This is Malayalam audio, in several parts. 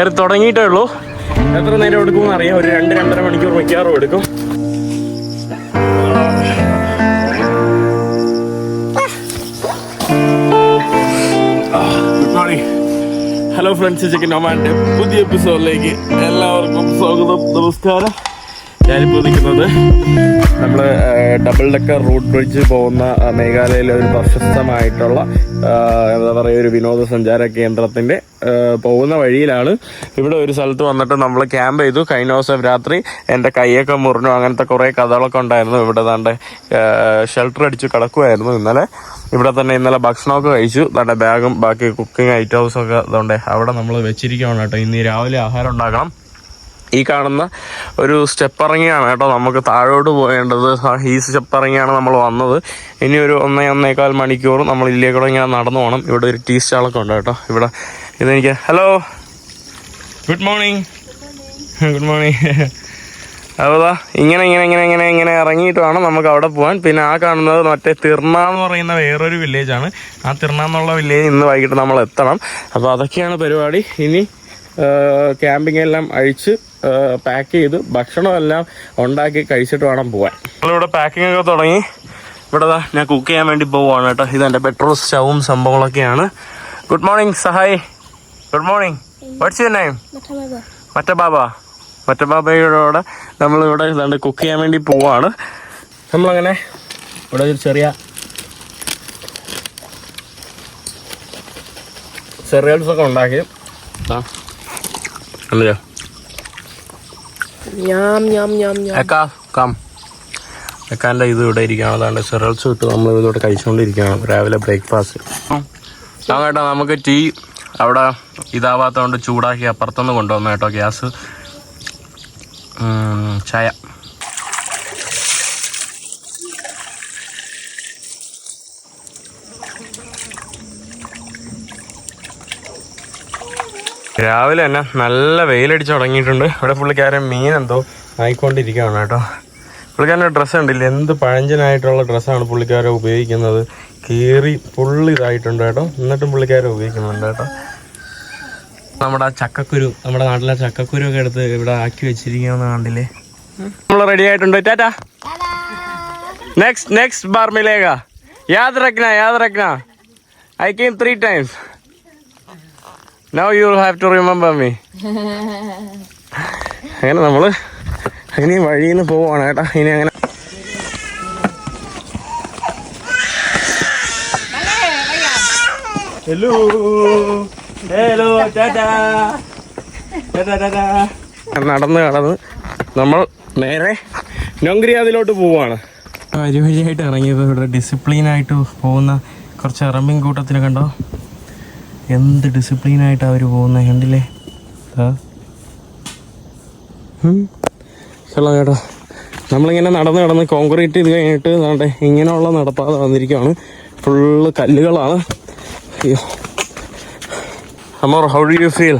കയറി തുടങ്ങിയിട്ടേ ഉള്ളൂ. എത്ര നേരം എടുക്കുമെന്ന് അറിയാം. ഒരു രണ്ട് രണ്ടര മണിക്കൂർ മിക്കവാറും എടുക്കും. ഹലോ ഫ്രണ്ട്സ് ചിക്കൻ ഒമാന്റെ പുതിയ എപ്പിസോഡിലേക്ക് എല്ലാവർക്കും സ്വാഗതം. നമസ്കാരം. ഞാനിപ്പോൾ നിൽക്കുന്നത് നമ്മൾ ഡബിൾ ഡെക്കർ റൂട്ട് ബ്രിഡ്ജ് പോകുന്ന മേഘാലയയിലെ ഒരു പ്രശസ്തമായിട്ടുള്ള എന്താ പറയുക ഒരു വിനോദസഞ്ചാര കേന്ദ്രത്തിന്റെ പോകുന്ന വഴിയിലാണ്. ഇവിടെ ഒരു സ്ഥലത്ത് വന്നിട്ട് നമ്മൾ ക്യാമ്പ് ചെയ്തു. കഴിഞ്ഞ ദിവസം രാത്രി എന്റെ കൈയൊക്കെ മുറിഞ്ഞു. അങ്ങനത്തെ കുറേ കഥകളൊക്കെ ഉണ്ടായിരുന്നു. ഇവിടെ തന്നെ ഷെൽട്ടർ അടിച്ച് കിടക്കുമായിരുന്നു ഇന്നലെ. ഇവിടെ തന്നെ ഇന്നലെ ഭക്ഷണമൊക്കെ കഴിച്ചു. തന്റെ ബാഗും ബാക്കി കുക്കിംഗ് ഐറ്റംസൊക്കെ അതുകൊണ്ട് അവിടെ നമ്മൾ വെച്ചിരിക്കുകയാണ് കേട്ടോ. ഇന്ന് രാവിലെ ആഹാരം ഉണ്ടാക്കണം. ഈ കാണുന്ന ഒരു സ്റ്റെപ്പ് ഇറങ്ങിയാണ് കേട്ടോ നമുക്ക് താഴോട്ട് പോകേണ്ടത് ഈ സ്റ്റെപ്പ് ഇറങ്ങിയാണ് നമ്മൾ വന്നത്. ഇനി ഒരു ഒന്നേ ഒന്നേകാൽ മണിക്കൂർ നമ്മൾ ഇതിലേക്കൂടെ ഇങ്ങനെ നടന്നു പോകണം ഇവിടെ ഒരു ടീ സ്റ്റാളൊക്കെ ഉണ്ട് കേട്ടോ. ഇവിടെ ഇതെനിക്ക് hello. Good morning. Good morning. അപ്പോൾ ഇങ്ങനെ ഇങ്ങനെ ഇങ്ങനെ ഇങ്ങനെ ഇങ്ങനെ ഇറങ്ങിയിട്ട് വേണം നമുക്ക് അവിടെ പോകാൻ പിന്നെ ആ കാണുന്നത് മറ്റേ തിർണ എന്ന് പറയുന്ന വേറൊരു വില്ലേജാണ് ആ തിർണ എന്നുള്ള വില്ലേജ് ഇന്ന് വൈകിട്ട് നമ്മൾ എത്തണം. അപ്പോൾ അതൊക്കെയാണ് പരിപാടി. ഇനി ക്യാമ്പിംഗ് എല്ലാം അഴിച്ച് പാക്ക് ചെയ്ത് ഭക്ഷണമെല്ലാം ഉണ്ടാക്കി കഴിച്ചിട്ട് വേണം പോവാൻ. നമ്മളിവിടെ പാക്കിംഗ് ഒക്കെ തുടങ്ങി. ഇവിടെ ഞാൻ കുക്ക് ചെയ്യാൻ വേണ്ടി പോവുകയാണ് കേട്ടോ. ഇത് എന്റെ പെട്രോൾ സ്റ്റവും സംഭവങ്ങളൊക്കെയാണ്. Good morning Sahay. Good morning what's your name മറ്റേ ബാബ. മറ്റേ ബാബയുടെ നമ്മളിവിടെ ഇതാണ്ട് കുക്ക് ചെയ്യാൻ വേണ്ടി പോവാണ്. നമ്മളങ്ങനെ ഇവിടെ ഒരു ചെറിയ സെറിയൽസ് ഒക്കെ ഉണ്ടാക്കി. കണ്ടില്ലേ Yum, yum, yum, yum. എക്കാ കം. എക്കാന്റെ ഇത് ഇവിടെ ഇരിക്കുകയാണ് അതാണ്ട് സെറൽസ് ഇട്ട് നമ്മൾ ഇതോടെ കഴിച്ചുകൊണ്ടിരിക്കുകയാണ്. രാവിലെ ബ്രേക്ക്ഫാസ്റ്റ്. ആ കേട്ടോ നമുക്ക് ടീ അവിടെ ഇതാവാത്തതുകൊണ്ട് ചൂടാക്കി അപ്പുറത്തുനിന്ന് കൊണ്ടുവന്ന കേട്ടോ ഗ്യാസ്. ചായ. രാവിലെ തന്നെ നല്ല വെയിലടിച്ച് തുടങ്ങിയിട്ടുണ്ട് ഇവിടെ പുള്ളിക്കാരൻ മീൻ എന്തോ ആയിക്കൊണ്ടിരിക്കുകയാണ് കേട്ടോ. പുള്ളിക്കാരന്റെ ഡ്രസ്സ് ഉണ്ടില്ല എന്ത് പഴഞ്ചനായിട്ടുള്ള ഡ്രസ്സാണ് പുള്ളിക്കാരൻ ഉപയോഗിക്കുന്നത്. കീറി ഫുള്ള് ഇതായിട്ടുണ്ട് കേട്ടോ. എന്നിട്ടും പുള്ളിക്കാരൻ ഉപയോഗിക്കുന്നുണ്ട് കേട്ടോ. നമ്മുടെ ആ ചക്കക്കുരു നമ്മുടെ നാട്ടിലെ ചക്കക്കുരു ഒക്കെ എടുത്ത് ഇവിടെ ആക്കി വെച്ചിരിക്കുന്ന കണ്ടില്ലേ? നമ്മൾ റെഡി ആയിട്ടുണ്ട്. ടാറ്റാ. നെക്സ്റ്റ് നെക്സ്റ്റ് ബാർ മിലേഗ യാദ് റക്ന യാദ് റക്ന I came three times now you have to remember me അങ്ങനെ നമ്മൾ ഇനി വഴിയിൽ നിന്ന് പോവാണ് കേട്ടാ. ഇനി അങ്ങനെ ഹലോ ഹലോ നടന്ന് കടന്ന് നമ്മൾ നേരെ നൊങ്കരിയാതിലോട്ട് പോവാണ്. വഴിവഴിയായിട്ട് ഇറങ്ങിയത്. ഇവിടെ ഡിസിപ്ലിനായിട്ട് പോകുന്ന കുറച്ച് ഇറമ്പിൻ കൂട്ടത്തിന് കണ്ടോ? എന്ത് ഡിസിപ്ലിനായിട്ട് അവർ പോകുന്നത് കണ്ടില്ലേ? ഹലോ ചേട്ടാ നമ്മളിങ്ങനെ നടന്ന് നടന്ന് കോൺക്രീറ്റ് ഇത് കഴിഞ്ഞിട്ട് ദാണ്ടെ ഇങ്ങനെയുള്ള നടപ്പാതെ വന്നിരിക്കുകയാണ് ഫുള്ള് കല്ലുകളാണ്. അയ്യോ. അമോർ ഹൗ ഡു യു ഫീൽ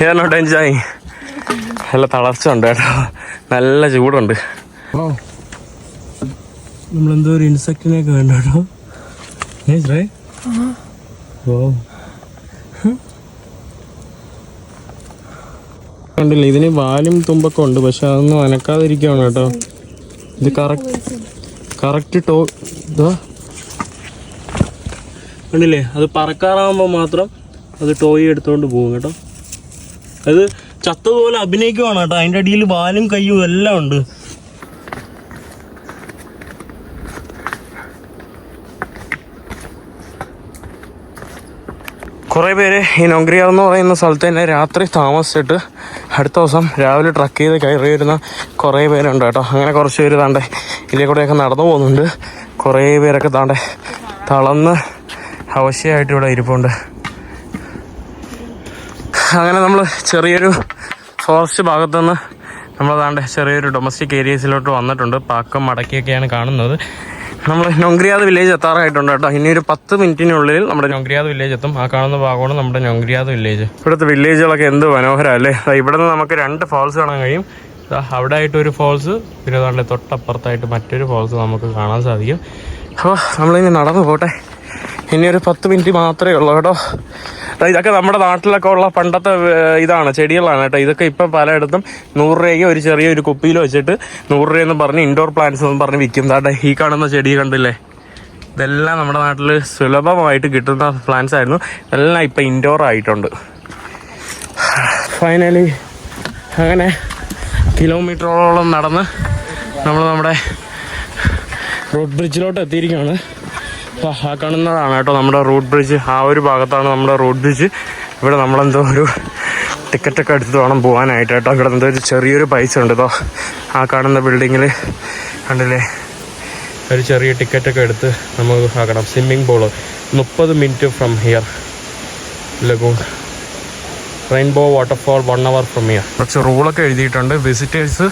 ഞാൻ നോട്ട് എൻജോയ് നല്ല തളർച്ച ഉണ്ട് കേട്ടോ. നല്ല ചൂടുണ്ട്. നമ്മളെന്തോ ഒരു ഇൻസെക്റ്റിനെയൊക്കെ കണ്ടോ കേട്ടോ. കണ്ടില്ല ഇതിന് വാലും തുമ്പൊക്കെ ഉണ്ട് പക്ഷെ അതൊന്നും അനക്കാതിരിക്കുകയാണ് കേട്ടോ. ഇത് കറക്റ്റ് കറക്റ്റ് ടോ ഇതാ. കണ്ടില്ലേ അത് പറക്കാറാകുമ്പോൾ മാത്രം അത് ടോയ് എടുത്തുകൊണ്ട് പോകും കേട്ടോ. അത് ചത്തതുപോലെ അഭിനയിക്കുവാണ് കേട്ടോ. അതിന്റെ അടിയിൽ വാലും കയ്യും എല്ലാം ഉണ്ട്. കുറേ പേര് ഈ നൊങ്ക്രിയ എന്ന് പറയുന്ന സ്ഥലത്ത് തന്നെ രാത്രി താമസിച്ചിട്ട് അടുത്ത ദിവസം രാവിലെ ട്രക്ക് ചെയ്ത് കയറി വരുന്ന കുറേ പേരുണ്ട് കേട്ടോ. അങ്ങനെ കുറച്ച് പേര് താണ്ടെ ഇതിലെ കൂടെയൊക്കെ നടന്നു പോകുന്നുണ്ട്. കുറേ പേരൊക്കെ താണ്ടെ തളന്ന് അവശ്യമായിട്ട് ഇവിടെ ഇരിപ്പുണ്ട്. അങ്ങനെ നമ്മൾ ചെറിയൊരു ഫോറസ്റ്റ് ഭാഗത്തുനിന്ന് നമ്മൾ താണ്ടെ ചെറിയൊരു ഡൊമസ്റ്റിക് ഏരിയസിലോട്ട് വന്നിട്ടുണ്ട്. പാക്കം മടക്കിയൊക്കെയാണ് കാണുന്നത്. നമ്മൾ നൊങ്ക്രിയാദ് വില്ലേജ് എത്താറായിട്ടുണ്ട് കേട്ടോ. ഇനി ഒരു പത്ത് മിനിറ്റിനുള്ളിൽ നമ്മുടെ നൊങ്ക്രിയാദ് വില്ലേജ് എത്തും. ആ കാണുന്ന ഭാഗമാണ് നമ്മുടെ നൊങ്ക്രിയാദ് വില്ലേജ് ഇവിടുത്തെ വില്ലേജുകളൊക്കെ എന്ത് മനോഹരം അല്ലേ? ഇവിടെ നിന്ന് നമുക്ക് രണ്ട് ഫോൾസ് കാണാൻ കഴിയും. അവിടെ ആയിട്ട് ഒരു ഫോൾസ് പിന്നെ തൊട്ടപ്പുറത്തായിട്ട് മറ്റൊരു ഫോൾസ് നമുക്ക് കാണാൻ സാധിക്കും. അപ്പോൾ നമ്മളിനി നടന്നു പോട്ടെ. ഇനി ഒരു പത്ത് മിനിറ്റ് മാത്രമേ ഉള്ളൂ കേട്ടോ. ഇതൊക്കെ നമ്മുടെ നാട്ടിലൊക്കെ ഉള്ള പണ്ടത്തെ ഇതാണ് ചെടികളാണ് കേട്ടോ. ഇതൊക്കെ ഇപ്പം പലയിടത്തും നൂറ് രൂപയ്ക്ക് ഒരു ചെറിയ ഒരു കുപ്പിയിൽ വെച്ചിട്ട് നൂറ് രൂപയെന്ന് പറഞ്ഞ് ഇൻഡോർ പ്ലാന്റ്സ് എന്ന് പറഞ്ഞ് വിൽക്കും. കേട്ടെ ഈ കാണുന്ന ചെടി കണ്ടില്ലേ? ഇതെല്ലാം നമ്മുടെ നാട്ടിൽ സുലഭമായിട്ട് കിട്ടുന്ന പ്ലാന്റ്സ് ആയിരുന്നു. ഇതെല്ലാം ഇപ്പം ഇൻഡോർ ആയിട്ടുണ്ട്. ഫൈനലി അങ്ങനെ കിലോമീറ്ററോളം നടന്ന് നമ്മൾ നമ്മുടെ റോഡ് ബ്രിഡ്ജിലോട്ട് എത്തിയിരിക്കുകയാണ്. കാണുന്നതാണ് കേട്ടോ നമ്മുടെ റോഡ് ബ്രിഡ്ജ്. ആ ഒരു ഭാഗത്താണ് നമ്മുടെ റോഡ് ബ്രിഡ്ജ്. ഇവിടെ നമ്മളെന്തോ ഒരു ടിക്കറ്റൊക്കെ എടുത്ത് വേണം പോകാനായിട്ട് കേട്ടോ. ഇവിടെ എന്തോ ഒരു ചെറിയൊരു പൈസ ഉണ്ട് കേട്ടോ. ആ കാണുന്ന ബിൽഡിങ്ങിൽ കണ്ടില്ലേ? ഒരു ചെറിയ ടിക്കറ്റൊക്കെ എടുത്ത് നമുക്ക് ആക്കണം. സ്വിമ്മിംഗ് പൂൾ മുപ്പത് minute from here lagoon. Rainbow waterfall one hour from here കുറച്ച് റൂളൊക്കെ എഴുതിയിട്ടുണ്ട്. വിസിറ്റേഴ്സ്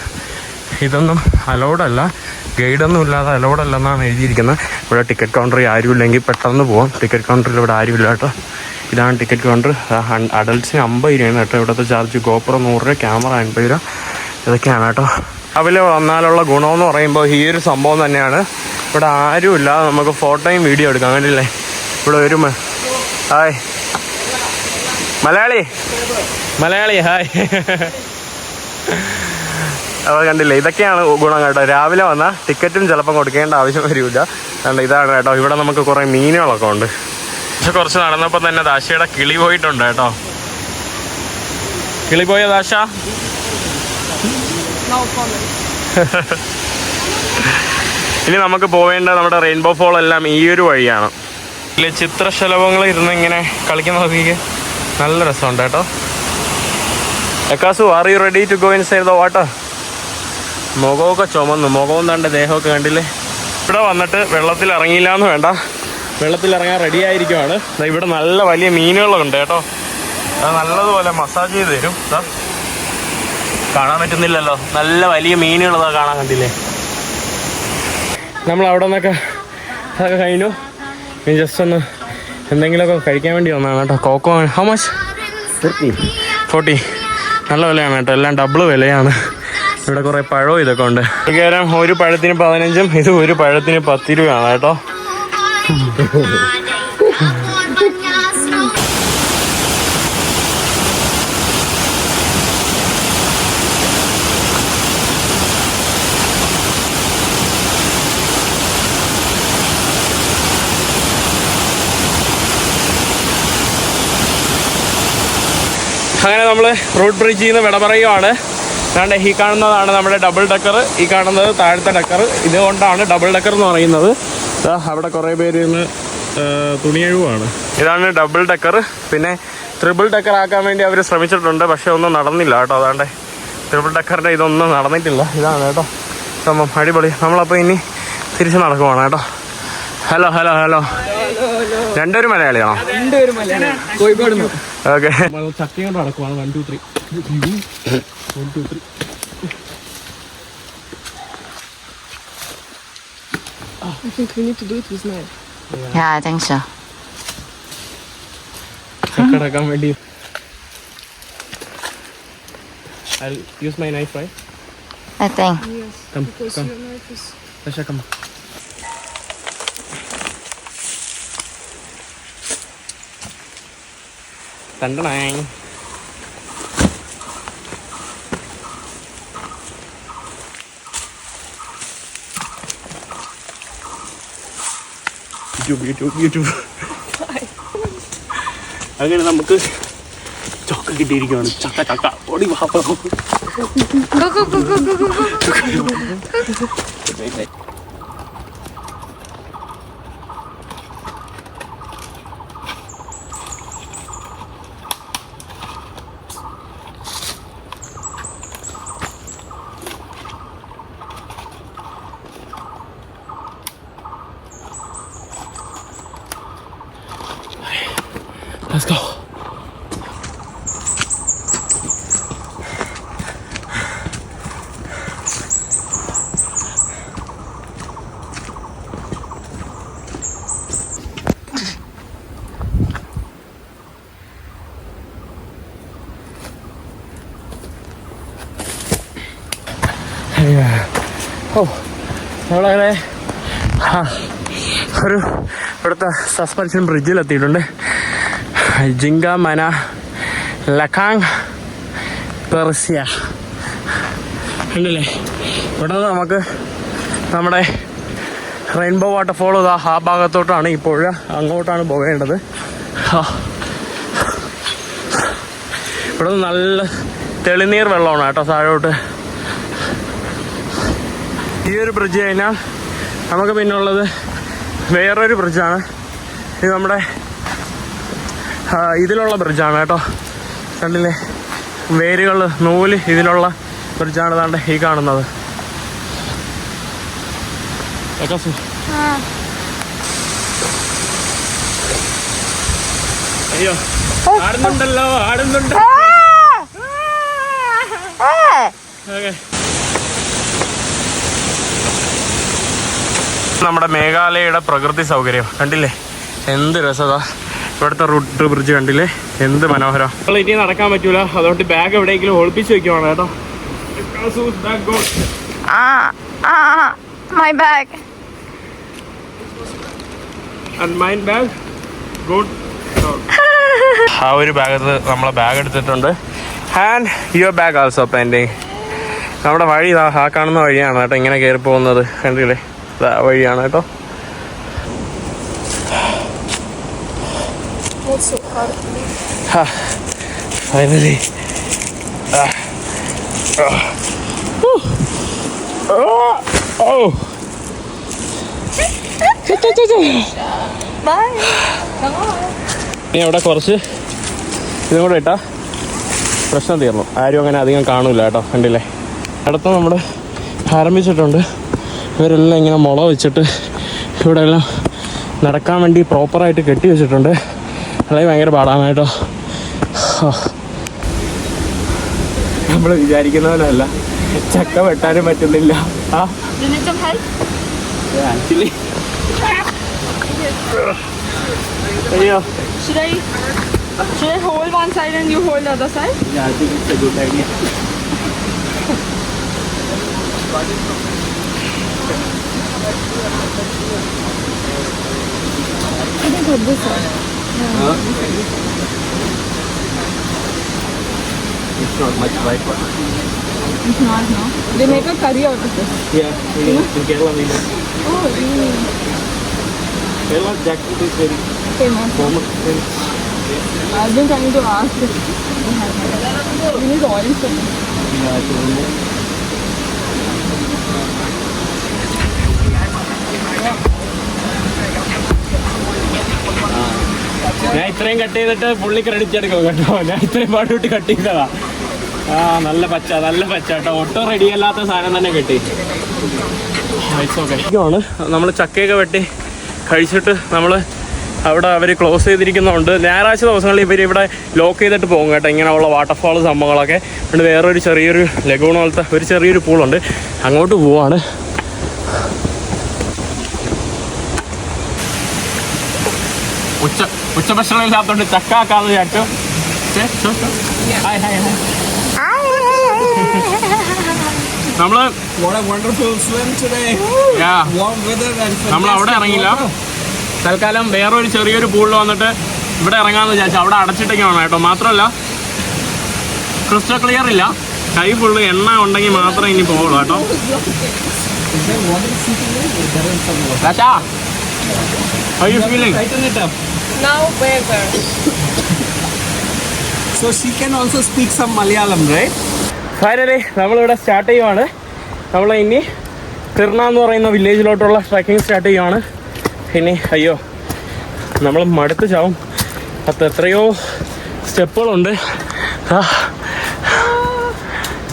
ഇതൊന്നും അലൗഡ് അല്ല. ഗൈഡൊന്നും ഇല്ലാതെ അലോഡല്ലെന്നാണ് എഴുതിയിരിക്കുന്നത്. ഇവിടെ ടിക്കറ്റ് കൗണ്ടറിൽ ആരും ഇല്ലെങ്കിൽ പെട്ടെന്ന് പോകാം ടിക്കറ്റ് കൗണ്ടറിൽ ഇവിടെ ആരും ഇല്ല കേട്ടോ. ഇതാണ് ടിക്കറ്റ് കൗണ്ടർ അഡൽട്ട്സിന് അമ്പത് രൂപയാണ് കേട്ടോ ഇവിടുത്തെ ചാർജ്. ഗോപ്രോ നൂറ് രൂപ ക്യാമറ അൻപത് രൂപ. ഇതൊക്കെയാണ് കേട്ടോ. രാവിലെ വന്നാലുള്ള ഗുണമെന്ന് പറയുമ്പോൾ ഈ ഒരു സംഭവം തന്നെയാണ്. ഇവിടെ ആരും ഇല്ലാതെ നമുക്ക് ഫോട്ടോയും വീഡിയോ എടുക്കാം. കണ്ടില്ലേ? ഇവിടെ ഒരു ഹായ്. മലയാളി. മലയാളി ഹായ്. അപ്പോൾ കണ്ടില്ലേ? ഇതൊക്കെയാണ് ഗുണം കേട്ടോ. രാവിലെ വന്നാൽ ടിക്കറ്റും ചിലപ്പം കൊടുക്കേണ്ട ആവശ്യം വരില്ല കണ്ട ഇതാണ് കേട്ടോ. ഇവിടെ നമുക്ക് കുറേ മീനുകളൊക്കെ ഉണ്ട്. പക്ഷെ കുറച്ച് നടന്നപ്പോൾ തന്നെ ദാശയുടെ കിളി പോയിട്ടുണ്ട് കേട്ടോ. കിളി പോയ ദാശ? ഇനി നമുക്ക് പോവേണ്ട നമ്മുടെ റെയിൻബോ ഫോൾ എല്ലാം ഈ ഒരു വഴിയാണ്. ഇതിൽ ചിത്രശലഭങ്ങൾ ഇരുന്ന് ഇങ്ങനെ കളിക്കുന്ന നോക്കിക്ക്. നല്ല രസമുണ്ട് കേട്ടോ. എക്കാസു are you ready to go inside the water മുഖമൊക്കെ ചുമന്നു. മുഖവും തണ്ട് ദേഹമൊക്കെ കണ്ടില്ലേ? ഇവിടെ വന്നിട്ട് വെള്ളത്തിൽ ഇറങ്ങിയില്ല എന്ന് വേണ്ട. വെള്ളത്തിൽ ഇറങ്ങാൻ റെഡി ആയിരിക്കുവാണ്. ഇവിടെ നല്ല വലിയ മീനുകളുണ്ട് കേട്ടോ. അത് നല്ലതുപോലെ മസാജ് ചെയ്ത് തരും. കാണാൻ പറ്റുന്നില്ലല്ലോ. നല്ല വലിയ മീനുകളതാ കാണാൻ കണ്ടില്ലേ? നമ്മൾ അവിടെ നിന്നൊക്കെ അതൊക്കെ കഴിഞ്ഞു. ഇനി ജസ്റ്റ് ഒന്ന് എന്തെങ്കിലുമൊക്കെ കഴിക്കാൻ വേണ്ടി വന്നതാണ് കേട്ടോ. കോക്കോ ഹൗ മച്ച് ഫോർട്ടി നല്ല വിലയാണ് കേട്ടോ. എല്ലാം ഡബിൾ വിലയാണ്. ഇവിടെ കുറെ പഴവും ഇതൊക്കെ ഉണ്ട്. കേരം ഒരു പഴത്തിന് പതിനഞ്ചും ഇത് ഒരു പഴത്തിന് പത്ത് രൂപയാണ് കേട്ടോ. അങ്ങനെ നമ്മൾ റോഡ് ബ്രിഡ്ജിൽ നിന്ന് വിട പറയുവാണ്. അതാണ്ട് ഈ കാണുന്നതാണ് നമ്മുടെ ഡബിൾ ഡക്കർ ഈ കാണുന്നത് താഴത്തെ ഡക്കർ ഇതുകൊണ്ടാണ് ഡബിൾ ഡക്കർ എന്ന് പറയുന്നത്. അവിടെ കുറേ പേര് ഇന്ന് തുണിയഴുവാണ്. ഇതാണ് ഡബിൾ ഡക്കർ പിന്നെ ട്രിപ്പിൾ ഡക്കർ ആക്കാൻ വേണ്ടി അവർ ശ്രമിച്ചിട്ടുണ്ട് പക്ഷെ ഒന്നും നടന്നില്ല കേട്ടോ. അതാണ്ട് ട്രിപ്പിൾ ഡക്കറിന്റെ ഇതൊന്നും നടന്നിട്ടില്ല. ഇതാണ് കേട്ടോ സംഭവം. അടിപൊളി. നമ്മളപ്പോൾ ഇനി തിരിച്ച് നടക്കുവാണ് കേട്ടോ. Hello hello hello. രണ്ടുപേരും മലയാളിയാണോ? കോഴിക്കോട് ഓക്കെ ചക്കയും കൊണ്ട് നടക്കുവാണ് one two three one two three I think we need to do it with knife. Yeah, I think so. ചക്ക വേണ്ടി I'll use my knife, right? I think. Yes. Come, because come. your knife is. Tasha, come. തണ്ടണേ യൂട്യൂബ് യൂട്യൂബ് യൂട്യൂബ് അങ്ങനെ നമുക്ക് ചൊക്ക കിട്ടിയിരിക്കുകയാണ് ചക്ക ചക്ക ഓടി വാ Go, go, go, go, go, go, go. Let's go. ഓ നമ്മളങ്ങനെ ആ, ഒരു ഇവിടുത്തെ സസ്പെൻഷൻ ബ്രിഡ്ജിൽ ജിങ്ക മന ലഖാങ് പെർസ്യ ഉണ്ടല്ലേ? ഇവിടെ നിന്ന് നമുക്ക് നമ്മുടെ റെയിൻബോ വാട്ടർഫോൾ ഇതാ ആ ഭാഗത്തോട്ടാണ് ഈ അങ്ങോട്ടാണ് പോകേണ്ടത്. ഇവിടെ നിന്ന് നല്ല തെളിനീർ വെള്ളമാണ് കേട്ടോ താഴോട്ട്. ഈ ഒരു ബ്രിഡ്ജ് കഴിഞ്ഞാൽ നമുക്ക് പിന്നുള്ളത് വേറൊരു ബ്രിഡ്ജാണ് ഇത് നമ്മുടെ ഇതിലുള്ള ബ്രിഡ്ജാണ് കേട്ടോ. കണ്ടില്ലേ? വേരുകൾ നൂൽ ഇതിലുള്ള ബ്രിഡ്ജാണ് താണ്ട് ഈ കാണുന്നത്. അയ്യോ ആടുന്നുണ്ടല്ലോ ആടുന്നുണ്ട്. ഓക്കെ. നമ്മുടെ മേഘാലയയുടെ പ്രകൃതി സൗകര്യം. കണ്ടില്ലേ? എന്ത് രസതാ. ഇവിടുത്തെ റൂട്ട് ബ്രിഡ്ജ് കണ്ടില്ലേ? എന്ത് മനോഹരം. നമ്മൾ ഇനി നടക്കാൻ പറ്റൂല. അതുകൊണ്ട് ബാഗ് എവിടെയെങ്കിലും ഒളിപ്പിച്ച് വെക്കുവാണ് കേട്ടോ. bag. ബാഗ് ആ ഒരു ബാഗത്ത് നമ്മളെ ബാഗ് എടുത്തിട്ടുണ്ട്. And your bag also pending നമ്മുടെ വഴി ഇതാ ആ കാണുന്ന വഴിയാണ് കേട്ടോ ഇങ്ങനെ കയറി പോകുന്നത്. കണ്ടില്ലേ? വഴിയാണ് കേട്ടോ. ഫൈനലി ഓ Bye. ഇനി അവിടെ കുറച്ച് ഇതും കൂടെ ഇട്ടാ. പ്രശ്നം തീർന്നു. ആരും അങ്ങനെ അധികം കാണില്ല കേട്ടോ കണ്ടില്ലേ? അടുത്ത് നമ്മൾ ആരംഭിച്ചിട്ടുണ്ട്. ഇവരെല്ലാം ഇങ്ങനെ മുള വെച്ചിട്ട് ഇവിടെ എല്ലാം നടക്കാൻ വേണ്ടി പ്രോപ്പറായിട്ട് കെട്ടി വെച്ചിട്ടുണ്ട്. വളരെ ഭയങ്കര പാടാനായിട്ടോ നമ്മൾ വിചാരിക്കുന്ന പോലെ അല്ല. ചക്ക വെട്ടാനും പറ്റുന്നില്ല. I think I'll do that. It's not much right, but It's not, no. They make a curry out of this. yeah, we, in Kerala we know. Oh, really? Kerala jackfruit is very Famous. common. I've been trying to ask if they have it. We need oil for this. Yeah, I don't know. ഞാൻ ഇത്രയും കട്ട് ചെയ്തിട്ട് പുള്ളി ക്രെഡിറ്റ് എടുക്കും കേട്ടോ. ഞാൻ ഇത്രയും പാടുവിട്ട് കട്ട് ചെയ്തതാ. ആ നല്ല പച്ച നല്ല പച്ച കേട്ടോ. ഒട്ടും റെഡി അല്ലാത്ത സാധനം തന്നെ കിട്ടി. ാണ് നമ്മൾ ചക്കയൊക്കെ വെട്ടി കഴിച്ചിട്ട് നമ്മൾ അവിടെ അവർ ക്ലോസ് ചെയ്തിരിക്കുന്നതുകൊണ്ട് ഞായറാഴ്ച ദിവസങ്ങളിൽ ഇവർ ഇവിടെ ലോക്ക് ചെയ്തിട്ട് പോകും കേട്ടോ. ഇങ്ങനെയുള്ള വാട്ടർഫാൾ സംഭവങ്ങളൊക്കെ. ഉണ്ട് വേറൊരു ചെറിയൊരു ലഗൂൺ പോലത്തെ ഒരു ചെറിയൊരു പൂളുണ്ട്. അങ്ങോട്ട് പോവാണ്. ഉച്ച. ഉച്ചഭക്ഷണം ഇല്ലാത്തതുകൊണ്ട് ചക്ക ആക്കാന്ന് വിചാരിച്ചു. Hi, hi, hi. നമ്മൾ നമ്മൾ അവിടെ ഇറങ്ങില്ല തൽക്കാലം വേറൊരു ചെറിയൊരു പൂളിൽ വന്നിട്ട് ഇവിടെ ഇറങ്ങാന്ന് വിചാരിച്ചു. അവിടെ അടച്ചിട്ടൊക്കെയാണ് കേട്ടോ. മാത്രമല്ല ക്രിസ്റ്റൽ ക്ലിയർ ഇല്ല. കൈ ഫുള്ള് എണ്ണ ഉണ്ടെങ്കിൽ മാത്രമേ ഇനി പോകുള്ളൂ കേട്ടോ. How you feeling? Tighten it up. Now where where? So she can also speak some Malayalam, right? Finally നമ്മളിവിടെ സ്റ്റാർട്ട് ചെയ്യുവാണ്. നമ്മൾ ഇനി തിർണ എന്ന് പറയുന്ന വില്ലേജിലോട്ടുള്ള ട്രക്കിംഗ് സ്റ്റാർട്ട് ചെയ്യുവാണ്. ഇനി അയ്യോ നമ്മൾ മടുത്ത് ചാവും. അത് എത്രയോ സ്റ്റെപ്പുകളുണ്ട്.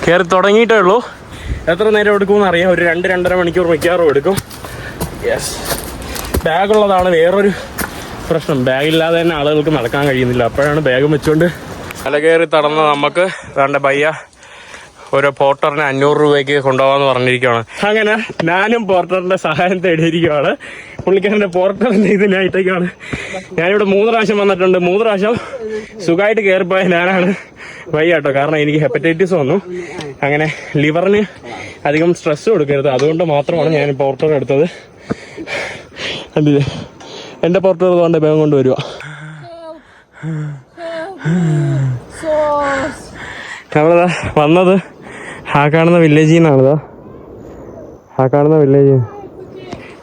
കയറി തുടങ്ങിയിട്ടേ ഉള്ളൂ. എത്ര നേരം എടുക്കുമെന്ന് അറിയാം. ഒരു രണ്ട് രണ്ടര മണിക്കൂർ മിക്കവാറും എടുക്കും. യെസ് ബാഗുള്ളതാണ് വേറൊരു പ്രശ്നം. ബാഗില്ലാതെ തന്നെ ആളുകൾക്ക് നടക്കാൻ കഴിയുന്നില്ല. അപ്പോഴാണ് ബാഗും വെച്ചുകൊണ്ട് മല കയറി തടന്ന നമുക്ക് വേണ്ട പയ്യ ഒരു പോർട്ടറിനെ അഞ്ഞൂറ് രൂപയ്ക്ക് കൊണ്ടുപോകാന്ന് പറഞ്ഞിരിക്കുകയാണ് അങ്ങനെ ഞാനും പോർട്ടറിന്റെ സഹായം തേടിയിരിക്കുകയാണ് പുള്ളിക്കാരന്റെ പോർട്ടറിന്റെ ഇതിനായിട്ടൊക്കെയാണ് ഞാനിവിടെ മൂന്ന് പ്രാവശ്യം വന്നിട്ടുണ്ട്. മൂന്ന് പ്രാവശ്യം സുഖമായിട്ട് കയറിപ്പോയ ഞാനാണ് വയ്യാട്ടോ. കാരണം എനിക്ക് ഹെപ്പറ്റൈറ്റിസ് വന്നു. അങ്ങനെ ലിവറിന് അധികം സ്ട്രെസ് കൊടുക്കരുത്. അതുകൊണ്ട് മാത്രമാണ് ഞാൻ പോർട്ടർ എടുത്തത്. കണ്ടില്ലേ? എന്റെ പോർട്ടർ കൊണ്ട് വേഗം കൊണ്ട് വരുവാ. നമ്മളിതാ വന്നത്. ആ കാണുന്ന വില്ലേജിൽ നിന്നാണിതാ ആ കാണുന്ന വില്ലേജ്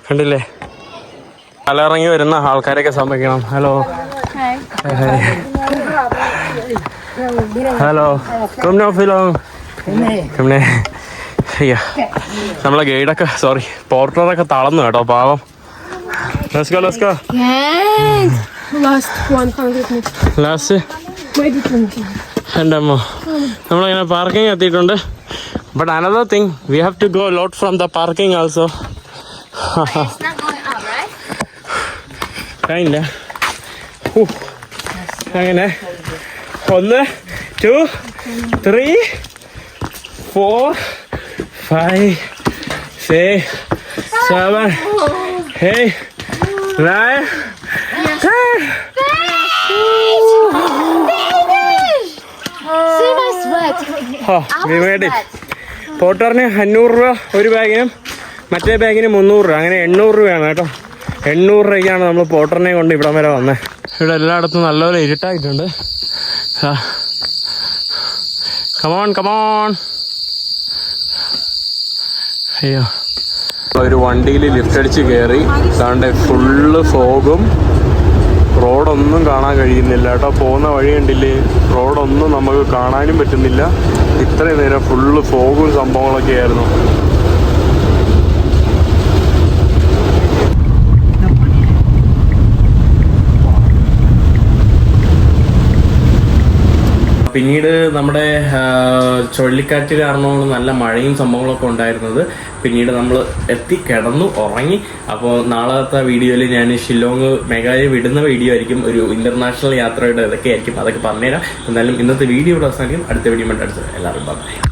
കണ്ടില്ലേ? അലറങ്ങി വരുന്ന ആൾക്കാരെയൊക്കെ സമ്മതിക്കണം. ഹലോ. ഹലോ. കുംനോ ഫിലോ നമ്മളെ ഗൈഡൊക്കെ സോറി പോർട്ടറൊക്കെ തളർന്നു കേട്ടോ പാവം. Let's go Yes. Last 100 meters. Where did you എന്റെ അമ്മ നമ്മളിങ്ങനെ പാർക്കിംഗ് എത്തിയിട്ടുണ്ട്. But another thing we have to go lot from the parking also കഴിഞ്ഞില്ല. അങ്ങനെ. ഒന്ന് two three four five six seven eight sweat. We made പോട്ടറിന് അഞ്ഞൂറ് രൂപ ഒരു ബാഗിനും മറ്റേ ബാഗിന് മുന്നൂറ് രൂപ. അങ്ങനെ എണ്ണൂറ് രൂപയാണ് കേട്ടോ. എണ്ണൂറ് രൂപയ്ക്കാണ് നമ്മൾ പോട്ടറിനെ കൊണ്ട് ഇവിടം വരെ വന്നത് ഇവിടെ എല്ലായിടത്തും നല്ലപോലെ ഇരുട്ടായിട്ടുണ്ട്. കമോൺ കമോൺ അയ്യോ. ഒരു വണ്ടിയിൽ ലിഫ്റ്റ് അടിച്ച് കയറി താണ്ട ഫുള്ള് ഫോഗും റോഡൊന്നും കാണാൻ കഴിയുന്നില്ല. കേട്ടോ പോകുന്ന വഴി കണ്ടില്ലേ? റോഡൊന്നും നമുക്ക് കാണാനും പറ്റുന്നില്ല. ഇത്രയും നേരം ഫുള്ള് ഫോഗും സംഭവങ്ങളൊക്കെ ആയിരുന്നു പിന്നീട് നമ്മുടെ ചുഴലിക്കാറ്റ് കാരണമാണ് നല്ല മഴയും സംഭവങ്ങളൊക്കെ ഉണ്ടായിരുന്നത്. പിന്നീട് നമ്മൾ എത്തി കിടന്നു ഉറങ്ങി. അപ്പോൾ നാളത്തെ വീഡിയോയിൽ ഞാൻ ഷില്ലോങ് മേഘാലയ വിടുന്ന വീഡിയോ ആയിരിക്കും. ഒരു ഇന്റർനാഷണൽ യാത്രയുടെ ഇതൊക്കെ ആയിരിക്കും. അതൊക്കെ പറഞ്ഞുതരാം. എന്നാലും ഇന്നത്തെ വീഡിയോ ഇവിടെ അവസാനിക്കും. അടുത്ത വീഡിയോ അടുത്ത് എല്ലാവരും പറഞ്ഞു